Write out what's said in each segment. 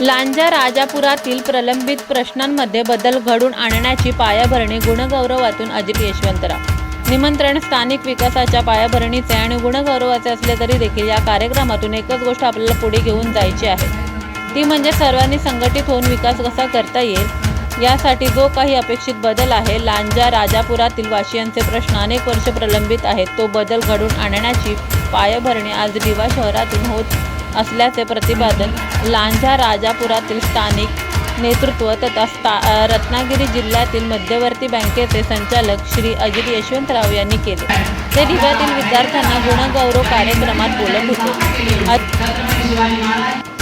लांजा राजापुरातील प्रलंबित प्रश्नांमध्ये बदल घडून आणण्याची पायाभरणी गुणगौरवातून अजित यशवंतराव. निमंत्रण स्थानिक विकासाच्या पायाभरणीचे आणि गुणगौरवाचे असले तरी देखील या कार्यक्रमातून एकच गोष्ट आपल्याला पुढे घेऊन जायची आहे. ती म्हणजे सर्वांनी संघटित होऊन विकास कसा करता येईल? यासाठी जो काही अपेक्षित बदल आहे लांजा राजापुरातील वासियांचे प्रश्न अनेक वर्ष प्रलंबित आहेत. तो बदल घडून आणण्याची पायाभरणी आज दिवा शहरातून होत असल्याचे प्रतिपादन लांजा राजापुरातील स्थानिक नेतृत्व तथा स्था रत्नागिरी जिल्ह्यातील मध्यवर्ती बँकेचे संचालक श्री अजित यशवंतराव यांनी केले. ते दिव्यातील विद्यार्थ्यांना गुणगौरव कार्यक्रमात बोलत होते.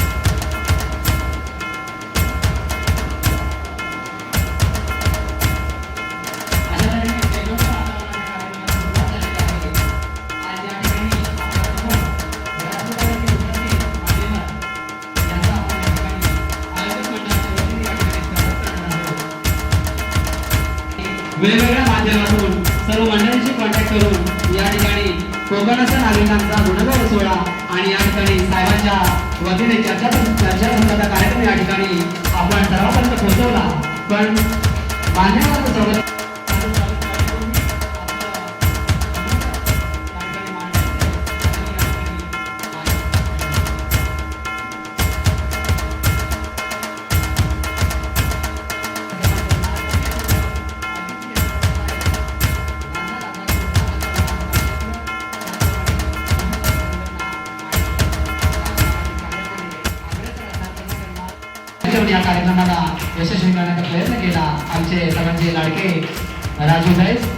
वेगवेगळ्या माध्यमातून सर्व मंडळींशी कॉन्टॅक्ट करून या ठिकाणी कोकणाच्या नागरिकांचा गुणगौरव सोहळा आणि या ठिकाणी साहेबांच्या वतीने चर्चा चर्चासंदर्भाचा कार्यक्रम या ठिकाणी आपण सर्वांपर्यंत पोहोचवला. पण मान्यवरांचं कार्यक्रमाला यशस्वी करण्याचा प्रयत्न केला. आमचे सर्वांचे लाडके राजू जाईस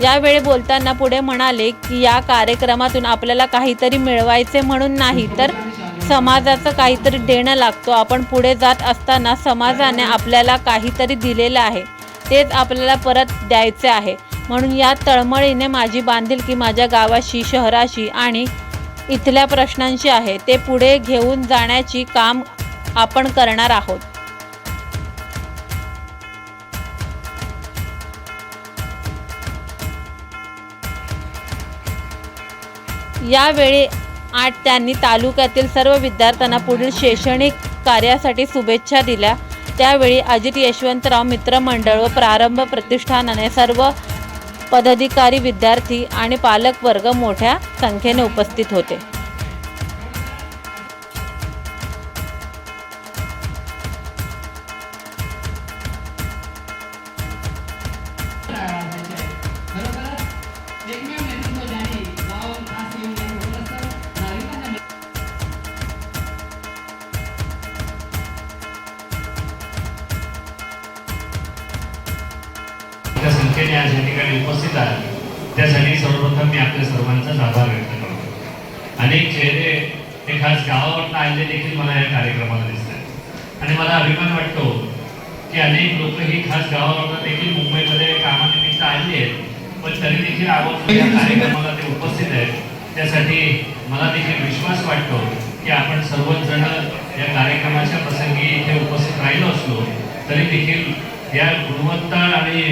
यावेळी बोलताना पुढे म्हणाले की या कार्यक्रमातून आपल्याला काहीतरी मिळवायचे म्हणून नाही तर समाजाचं काहीतरी देणं लागतो. आपण पुढे जात असताना समाजाने आपल्याला काहीतरी दिलेलं आहे. तेच आपल्याला परत द्यायचे आहे. म्हणून या तळमळीने माझी बांधिलकी माझ्या गावाशी शहराशी आणि इथल्या प्रश्नांशी आहे. ते पुढे घेऊन जाण्याची काम आपण करणार आहोत. यावेळी आठ त्यांनी तालुक्यातील सर्व विद्यार्थ्यांना पुढील शैक्षणिक कार्यासाठी शुभेच्छा दिल्या. त्यावेळी अजित यशवंतराव मित्रमंडळ व प्रारंभ प्रतिष्ठानाने सर्व पदाधिकारी विद्यार्थी आणि पालकवर्ग मोठ्या संख्येने उपस्थित होते. संख्येने आज या ठिकाणी उपस्थित आहात. त्यासाठी सर्वप्रथम मी आपल्या सर्वांचाच आभार व्यक्त करतो. अनेक चेहरे हे खास गावावरनं आलेले देखील मला या कार्यक्रमाला दिसतात. आणि मला अभिमान वाटतो की अनेक लोक ही खास गावावरनं देखील मुंबईमध्ये कामानिमित्त आली आहेत. पण तरी देखील आवर्जून या कार्यक्रमाला ते उपस्थित आहेत. त्यासाठी मला देखील विश्वास वाटतो की आपण सर्वच जण या कार्यक्रमाच्या प्रसंगी इथे उपस्थित राहिलो असलो तरी देखील या गुणवत्ता आणि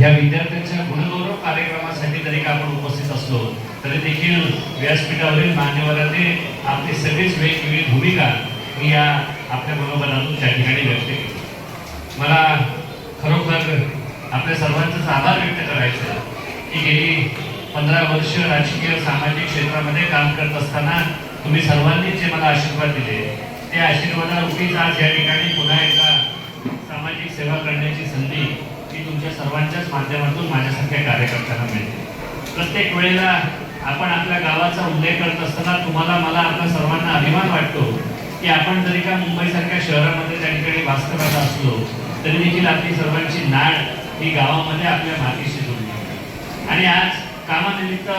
या विद्यार्थ्यांच्या गुणगौरव कार्यक्रमासाठी जरी का आपण उपस्थित असलो तरी देखील व्यासपीठावरील मान्यवरांनी आपली सगळीच वेगवेगळी भूमिका मी या आपल्या मनोबलातून त्या ठिकाणी व्यक्त केली. मला खरोखर आपल्या सर्वांचाच आभार व्यक्त करायचं की गेली पंधरा वर्ष राजकीय सामाजिक क्षेत्रामध्ये काम करत असताना तुम्ही सर्वांनी जे मला आशीर्वाद दिले त्या आशीर्वादारूपीच आज या ठिकाणी पुन्हा एकदा सामाजिक सेवा करण्याची संधी तुमच्या सर्वांच्याच माध्यमातून माझ्यासारख्या कार्यकर्त्यांना मिळते. प्रत्येक वेळेला आपण आपल्या गावाचा उल्लेख करत असताना तुम्हाला मला आपल्या सर्वांना अभिमान वाटतो की आपण जरी का मुंबईसारख्या शहरामध्ये त्या ठिकाणी वास करत असलो तरी देखील आपली सर्वांची नाळ ही गावामध्ये आपल्या मातीशी जोडली आणि आज कामानिमित्त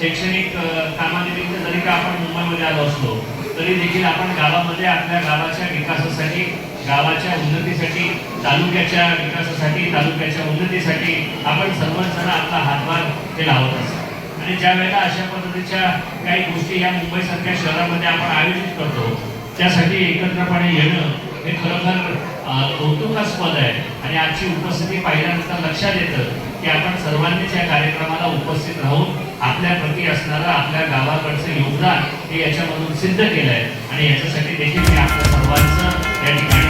शैक्षणिक कामानिमित्त जरी का आपण मुंबईमध्ये आलो असलो तरी देखील आपण गावामध्ये आपल्या गावाच्या विकासासाठी गावाच्या उन्नतीसाठी तालुक्याच्या विकासासाठी तालुक्याच्या उन्नतीसाठी आपण सर्वच जण आपला हातभार ते लावत असतो. आणि ज्या वेळेला अशा पद्धतीच्या काही गोष्टी या मुंबईसारख्या शहरामध्ये आपण आयोजित करतो त्यासाठी एकत्रपणे येणं हे खरोखर कौतुकास्पद आहे. आणि आजची उपस्थिती पाहिल्यानंतर लक्षात येतं की आपण सर्वांनीच या कार्यक्रमाला उपस्थित राहून आपल्या प्रती असणारं आपल्या गावाकडचं योगदान हे याच्यामधून सिद्ध केलं आहे आणि याच्यासाठी देखील मी आपल्या सर्वांचं